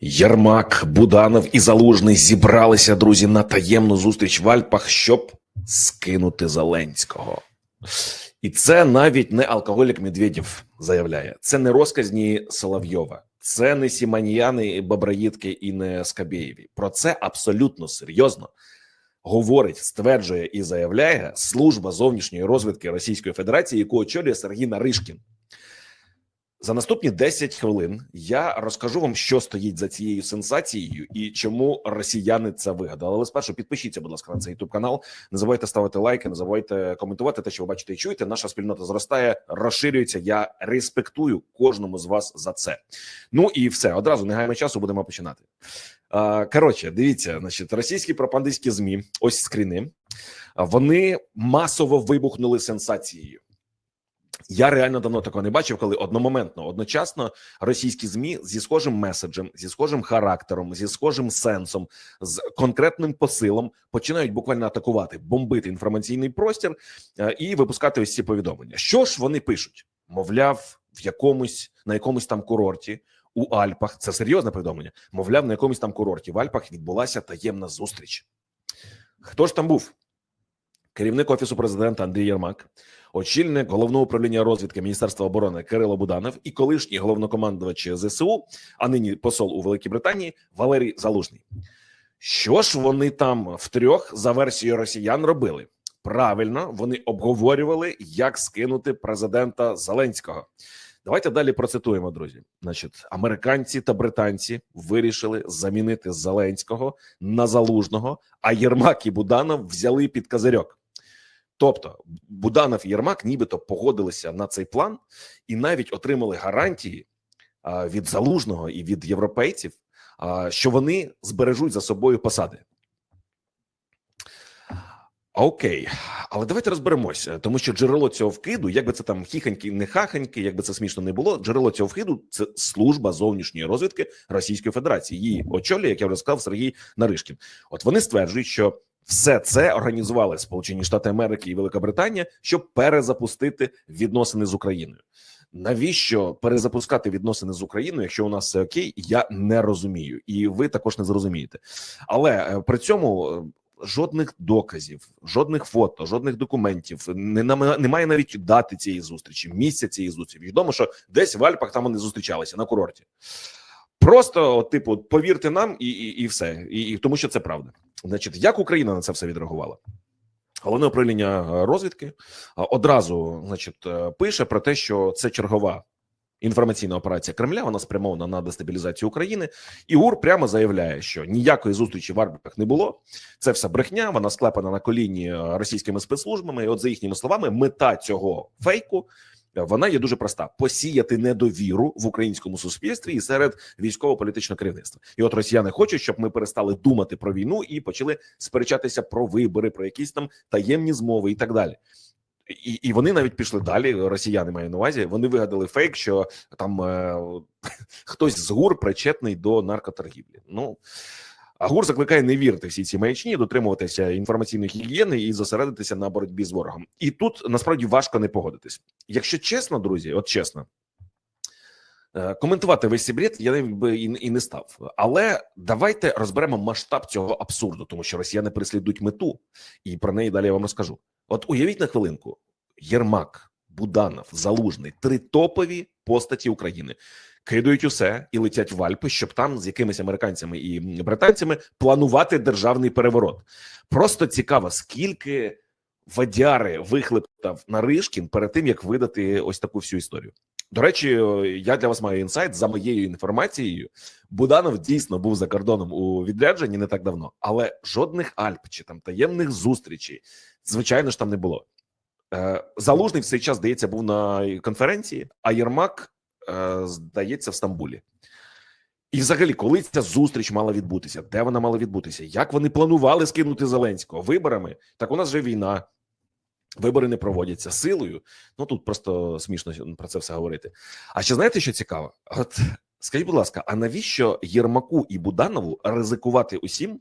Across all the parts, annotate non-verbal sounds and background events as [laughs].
Єрмак, Буданов і Залужний зібралися, друзі, на таємну зустріч в Альпах, щоб скинути Зеленського. І це навіть не алкоголік Медведєв заявляє. Це не розказні Соловйова, це не Сіманіяни, Бабраїдки і не Скабєєві. Про це абсолютно серйозно говорить, стверджує і заявляє служба зовнішньої розвідки Російської Федерації, яку очолює Сергій Наришкін. За наступні 10 хвилин я розкажу вам, що стоїть за цією сенсацією і чому росіяни це вигадали. Але спершу підпишіться, будь ласка, на цей youtube канал. Не забувайте ставити лайки, не забувайте коментувати те, що ви бачите і чуєте. Наша спільнота зростає, розширюється. Я респектую кожному з вас за це. Ну і все одразу не гаємо часу. Будемо починати. Коротше, дивіться, значить, російські пропагандистські змі, ось скріни. Вони масово вибухнули сенсацією. Я реально давно такого не бачив, коли одномоментно, одночасно російські змі зі схожим меседжем, зі схожим характером, зі схожим сенсом, з конкретним посилом починають буквально атакувати, бомбити інформаційний простір е, і випускати ось ці повідомлення. Що ж вони пишуть? Мовляв, в якомусь на якомусь там курорті у Альпах це серйозне повідомлення. Мовляв, на якомусь там курорті в Альпах відбулася таємна зустріч. Хто ж там був? Керівник офісу президента Андрій Єрмак, очільник головного управління розвідки Міністерства оборони Кирило Буданов і колишній головнокомандувач ЗСУ, а нині посол у Великій Британії Валерій Залужний. Що ж вони там втрьох за версією росіян робили? Правильно, вони обговорювали, як скинути президента Зеленського. Давайте далі процитуємо, друзі. Значить, американці та британці вирішили замінити Зеленського на залужного, а Єрмак і Буданов взяли під козирьок. Тобто Буданов і Єрмак нібито погодилися на цей план і навіть отримали гарантії від залужного і від європейців, що вони збережуть за собою посади. Окей, але давайте розберемося, тому що джерело цього вкиду, як би це там хіханьки, не хаханьки, як би це смішно не було. Джерело цього вкиду це служба зовнішньої розвідки Російської Федерації. Її очолює, як я вже сказав, Сергій Наришкін. От вони стверджують, що все це організували Сполучені Штати Америки і Велика Британія, щоб перезапустити відносини з Україною. Навіщо перезапускати відносини з Україною, якщо у нас все окей, я не розумію, і ви також не зрозумієте. Але е, при цьому е, жодних доказів, жодних фото, жодних документів, не немає навіть дати цієї зустрічі, місця цієї зустрічі. Відомо, що десь в Альпах там вони зустрічалися на курорті. Просто, типу, повірте нам, і, і, і все, і, і тому, що це правда. Значить, як Україна на це все відреагувала? Головне управління е, розвідки одразу, значить, е, пише про те, що це чергова інформаційна операція Кремля. Вона спрямована на дестабілізацію України. І ГУР прямо заявляє, що ніякої зустрічі в Арбіках не було. Це все брехня. Вона склепана на коліні е, російськими спецслужбами. І от за їхніми словами, мета цього фейку. е, Вона є дуже проста: посіяти недовіру в українському суспільстві і серед військово-політичного керівництва. І от росіяни хочуть, щоб ми перестали думати про війну і почали сперечатися про вибори, про якісь там таємні змови і так далі. І, і вони навіть пішли далі. Росіяни маю на увазі. Вони вигадали фейк, що там е, [laughs] хтось з ГУР причетний до наркоторгівлі. Ну а ГУР закликає не вірити всі ці маячні, дотримуватися інформаційної гігієни і зосередитися на боротьбі з ворогом. І тут насправді важко не погодитись. Якщо чесно, друзі, от чесно. е, Коментувати весь цей бред я би і не став, але давайте розберемо масштаб цього абсурду, тому що росіяни переслідують мету, і про неї далі я вам розкажу. От уявіть на хвилинку: Єрмак, Буданов, Залужний три топові постаті України кидають усе і летять в Альпи, щоб там з якимись американцями і британцями планувати державний переворот. Просто цікаво, скільки вадяри вихлептав Наришкін перед тим, як видати ось таку всю історію. До речі, я для вас маю інсайт за моєю інформацією. Буданов дійсно був за кордоном у відрядженні не так давно, але жодних Альп чи там таємних зустрічей, звичайно ж, там не було. Е, Залужний в цей час, здається, був на конференції, а Єрмак, е, здається, в Стамбулі. І, взагалі, коли ця зустріч мала відбутися, де вона мала відбутися? Як вони планували скинути Зеленського виборами? Так у нас вже війна, вибори не проводяться силою. Ну тут просто смішно про це все говорити. А ще знаєте, що цікаво? От скажіть, будь ласка, а навіщо Єрмаку і Буданову ризикувати усім,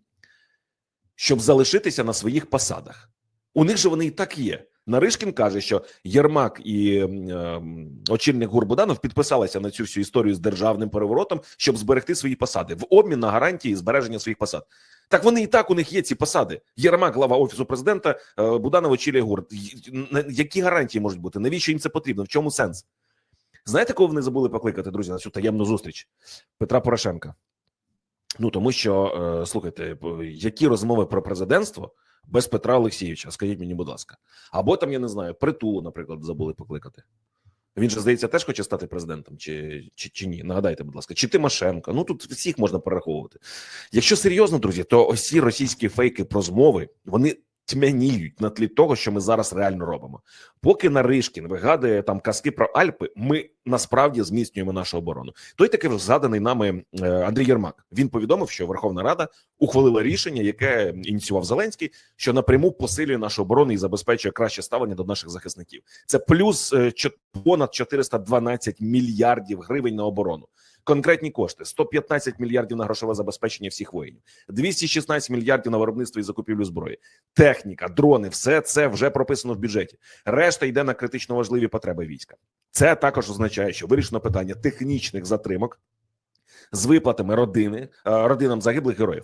щоб залишитися на своїх посадах? У них же вони і так є. Наришкін каже, що Єрмак і ем, очільник Гурбуданов підписалися на цю всю історію з державним переворотом, щоб зберегти свої посади в обмін на гарантії збереження своїх посад. Так вони і так у них є ці посади. Єрмак, глава офісу президента, е, Буданов очолює ГУР. Й- на- Які гарантії можуть бути? Навіщо їм це потрібно? В чому сенс? Знаєте, кого вони забули покликати, друзі, на цю таємну зустріч? Петра Порошенка. Ну тому що е, слухайте, які розмови про президентство без Петра Олексійовича? Скажіть мені, будь ласка, або там я не знаю, притулу, наприклад, забули покликати. Він же здається, теж хоче стати президентом, чи, чи, чи ні? Нагадайте, будь ласка, чи Тимошенко? Ну тут всіх можна перераховувати. Якщо серйозно, друзі, то ось ці російські фейки про змови вони тьмяніють на тлі того, що ми зараз реально робимо. Поки Наришкін вигадує там казки про Альпи, ми насправді зміцнюємо нашу оборону. Той таки вже згаданий нами е, Андрій Єрмак. Він повідомив, що Верховна Рада ухвалила рішення, яке ініціював Зеленський, що напряму посилює нашу оборону і забезпечує краще ставлення до наших захисників. Це плюс е, понад 412 мільярдів гривень на оборону. Конкретні кошти: 115 мільярдів на грошове забезпечення всіх воїнів, 216 мільярдів на виробництво і закупівлю зброї, техніка, дрони, все це вже прописано в бюджеті. Решта йде на критично важливі потреби війська. Це також означає, що вирішено питання технічних затримок з виплатами родини е, родинам загиблих героїв.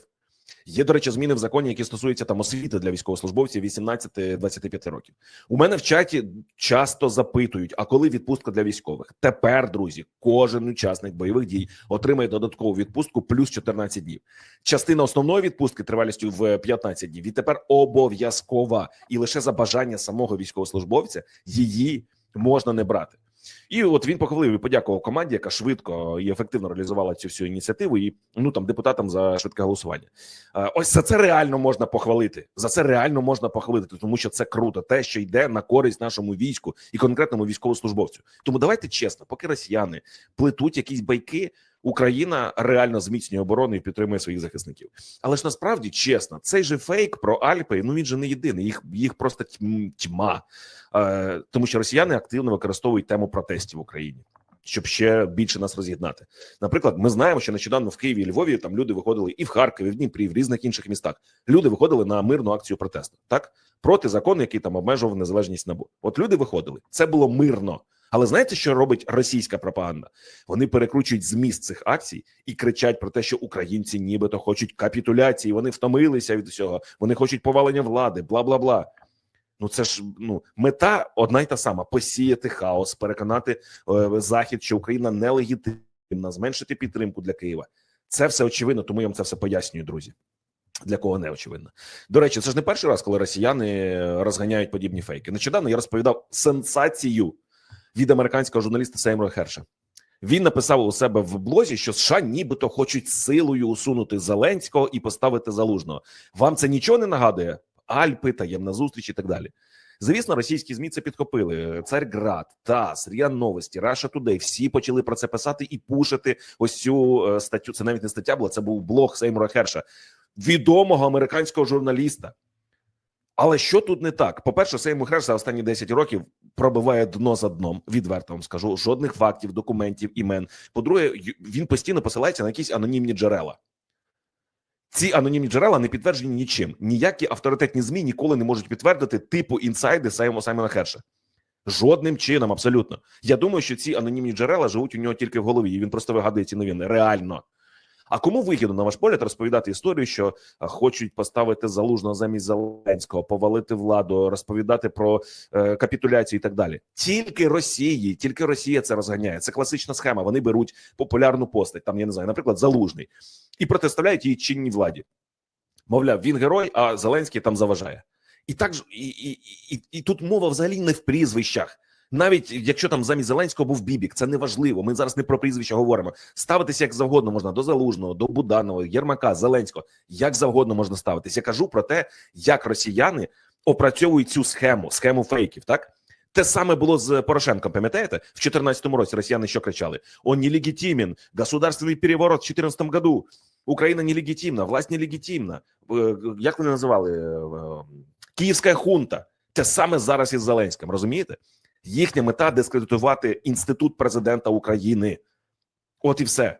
Є, до речі, зміни в законі, які стосуються там освіти для військовослужбовців 18-25 років. У мене в чаті часто запитують: а коли відпустка для військових? Тепер, друзі, кожен учасник бойових дій отримає додаткову відпустку плюс 14 днів. Частина основної відпустки тривалістю в 15 днів. Відтепер обов'язкова, і лише за бажання самого військовослужбовця її можна не брати. І от він похвалив і подякував команді, яка швидко і ефективно реалізувала цю всю ініціативу, і ну там депутатам за швидке голосування. Ось за це реально можна похвалити. За це реально можна похвалити, тому що це круто, те, що йде на користь нашому війську і конкретному військовослужбовцю. Тому давайте чесно, поки росіяни плетуть якісь байки. Україна реально зміцнює оборону і підтримує своїх захисників. Але ж насправді чесно, цей же фейк про Альпи. Ну він же не єдиний. Їх їх просто тьма, е, тому що росіяни активно використовують тему протестів в Україні, щоб ще більше нас роз'єднати. Наприклад, ми знаємо, що нещодавно в Києві і Львові там люди виходили і в Харкові, і в Дніпрі, і в різних інших містах. Люди виходили на мирну акцію протесту, так проти закону, який там обмежував незалежність набу. От люди виходили. Це було мирно. Але знаєте, що робить російська пропаганда? Вони перекручують зміст цих акцій і кричать про те, що українці нібито хочуть капітуляції. Вони втомилися від усього. Вони хочуть повалення влади, бла бла бла. Ну це ж ну мета одна й та сама: посіяти хаос, переконати е, захід, що Україна нелегітимна, зменшити підтримку для Києва. Це все очевидно, тому я вам це все пояснюю, друзі. Для кого не очевидно. До речі, це ж не перший раз, коли росіяни розганяють подібні фейки. Нещодавно я розповідав сенсацію від американського журналіста Сеймора Херша. Він написав у себе в блозі, що США нібито хочуть силою усунути Зеленського і поставити залужного. Вам це нічого не нагадує? Альпи, таємна зустріч і так далі. Звісно, російські змі це підхопили. Царьград, ТАСС, РІА Новості, Раша Тудей. Всі почали про це писати і пушити ось цю е, статтю. Це навіть не стаття була, це був блог Сеймура Херша, відомого американського журналіста. Але що тут не так? По-перше, Сеймур Херш за останні 10 років пробиває дно за дном. Відверто вам скажу жодних фактів, документів, імен. По-друге, він постійно посилається на якісь анонімні джерела. Ці анонімні джерела не підтверджені нічим. Ніякі авторитетні змі ніколи не можуть підтвердити типу інсайди Сейму Саймона Херша. Жодним чином, абсолютно. Я думаю, що ці анонімні джерела живуть у нього тільки в голові, і він просто вигадує ці новини. Реально. А кому вигідно, на ваш погляд, розповідати історію, що хочуть поставити залужного замість Зеленського, повалити владу, розповідати про е, капітуляцію і так далі? Тільки Росії, тільки Росія це розганяє. Це класична схема. Вони беруть популярну постать, там я не знаю, наприклад, залужний, і протиставляють її чинній владі. Мовляв, він герой, а Зеленський там заважає. І так ж і, і, і, і тут мова взагалі не в прізвищах. Навіть якщо там замість Зеленського був Бібік, це не важливо. Ми зараз не про прізвища говоримо. Ставитися як завгодно можна до Залужного, до Буданова, Єрмака, Зеленського. Як завгодно можна ставитися. Я кажу про те, як росіяни опрацьовують цю схему, схему фейків. Так те саме було з Порошенком. Пам'ятаєте, в 2014 році росіяни що кричали: Он нелегітимен, государственний переворот в 2014 году. Україна нелегітимна, власть нелегітимна. Е, Як вони називали Е, Київська хунта? Те саме зараз із Зеленським. Розумієте? Їхня мета дискредитувати інститут президента України. От і все.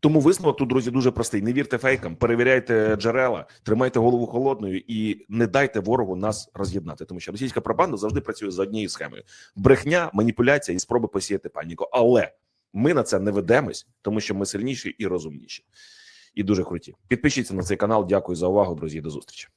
Тому висновок тут, друзі, дуже простий. Не вірте фейкам, перевіряйте джерела, тримайте голову холодною і не дайте ворогу нас роз'єднати. Тому що російська пропаганда завжди працює за однією схемою: брехня, маніпуляція і спроби посіяти паніку. Але ми на це не ведемось, тому що ми сильніші і розумніші, і дуже круті. Підпишіться на цей канал. Дякую за увагу, друзі. До зустрічі.